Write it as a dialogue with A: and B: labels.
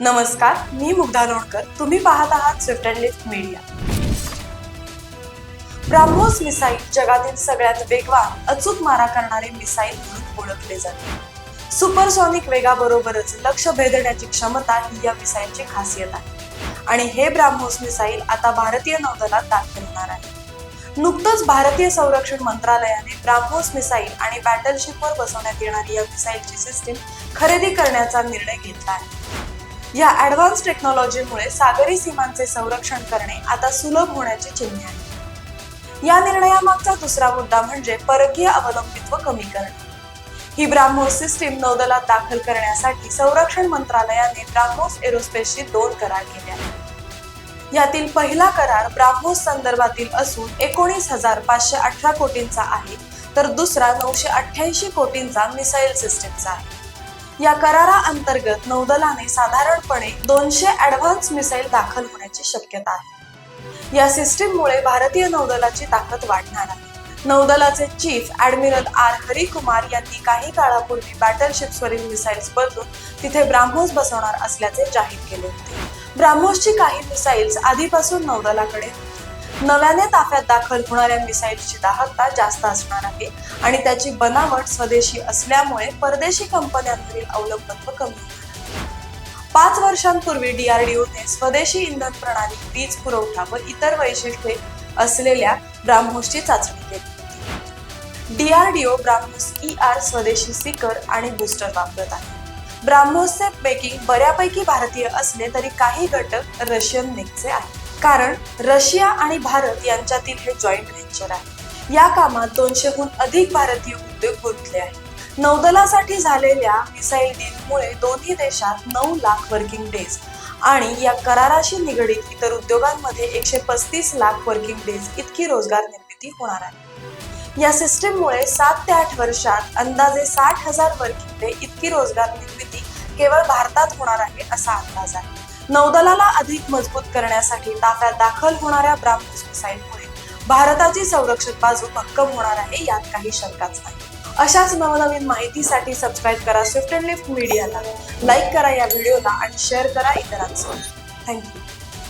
A: नमस्कार मी मुग्धा लोणकर तुम्ही पाहत आहात swift and lift media BrahMos missile जगातील सगळ्यात वेगवान अचूक मारा करणारे मिसाईल म्हणून ओळखले जाते. सुपरसॉनिक वेगाबरोबरच लक्ष भेदण्याची क्षमता ही या मिसाईलची खासियत आहे. आणि हे ब्राह्मोस मिसाईल आता भारतीय नौदलात दाखल होणार आहे. नुकतंच भारतीय संरक्षण मंत्रालयाने ब्राह्मोस मिसाईल आणि बॅटलशिपवर बसवण्यात येणारी या मिसाईलची सिस्टीम खरेदी करण्याचा निर्णय घेतला आहे. या ॲडव्हान्स टेक्नॉलॉजीमुळे सागरी सीमांचे संरक्षण करणे आता सुलभ होण्याची चिन्हे आहेत. या निर्णयामागचा दुसरा मुद्दा म्हणजे परकीय अवलंबित्व कमी करणे. ही ब्राह्मोस सिस्टीम नौदलात दाखल करण्यासाठी संरक्षण मंत्रालयाने ब्राह्मोस एरोस्पेसशी दोन करार केले आहेत. यातील पहिला करार ब्राह्मोस संदर्भातील असून एकोणीस हजार पाचशे अठरा कोटींचा आहे तर दुसरा नऊशे अठ्ठ्याऐंशी कोटींचा मिसाईल सिस्टीमचा आहे. या करारा अंतर्गत नौदलाने साधारणपणे दोनशे ऍडव्हान्स मिसाईल दाखल होण्याची शक्यता आहे. या सिस्टीममुळे भारतीय नौदलाची ताकद वाढणार आहे. नौदलाचे चीफ ऍडमिरल आर. हरिकुमार यांनी काही काळापूर्वी बॅटलशिप्सवरील मिसाईल्स बदलून तिथे ब्राह्मोस बसवणार असल्याचे जाहीर केले होते. ब्राह्मोसची काही मिसाईल्स आधीपासून नौदलाकडे नव्याने ताफ्यात दाखल होणाऱ्या मिसाईलची दाहकता जास्त असणार आहे आणि त्याची बनावट स्वदेशी असल्यामुळे परदेशी कंपन्यांवरील अवलंबत्व कमी होणार पाच वर्षांपूर्वी डीआरडीओने स्वदेशी इंधन प्रणाली वीज पुरवठा व इतर वैशिष्ट्ये असलेल्या ब्राह्मोसची चाचणी केली डीआरडीओ ब्राह्मोस ई आर स्वदेशी सिकर आणि बूस्टर वापरत आहे. ब्राह्मोसचे बेकिंग बऱ्यापैकी भारतीय असले तरी काही घटक रशियन मेकचे आहेत. कारण रशिया आणि भारत यांच्यातील हे जॉईंट व्हेंचर आहे. या कामात दोनशेहून अधिक भारतीय उद्योग गुंतले आहेत. नौदलासाठी झालेल्या मिसाईल डीलमुळे दोन्ही देशात नऊ लाख वर्किंग डेज आणि या कराराशी निगडीत इतर उद्योगांमध्ये एकशे पस्तीस लाख वर्किंग डेज इतकी रोजगार निर्मिती होणार आहे. या सिस्टीममुळे सात ते आठ वर्षात अंदाजे साठ हजार वर्किंग डे इतकी रोजगार निर्मिती केवळ भारतात होणार आहे असा अंदाज आहे. नौदलाला अधिक मजबूत करण्यासाठी ताफ्यात दाखल होणाऱ्या ब्राह्मोस मिसाईलमुळे भारताची संरक्षण बाजू भक्कम होणार आहे यात काही शंकाच नाही. अशाच नवनवीन माहितीसाठी सबस्क्राईब करा स्विफ्ट अँड लिफ्ट मीडियाला लाईक करा या व्हिडिओला आणि शेअर करा इतरांसोबत. थँक्यू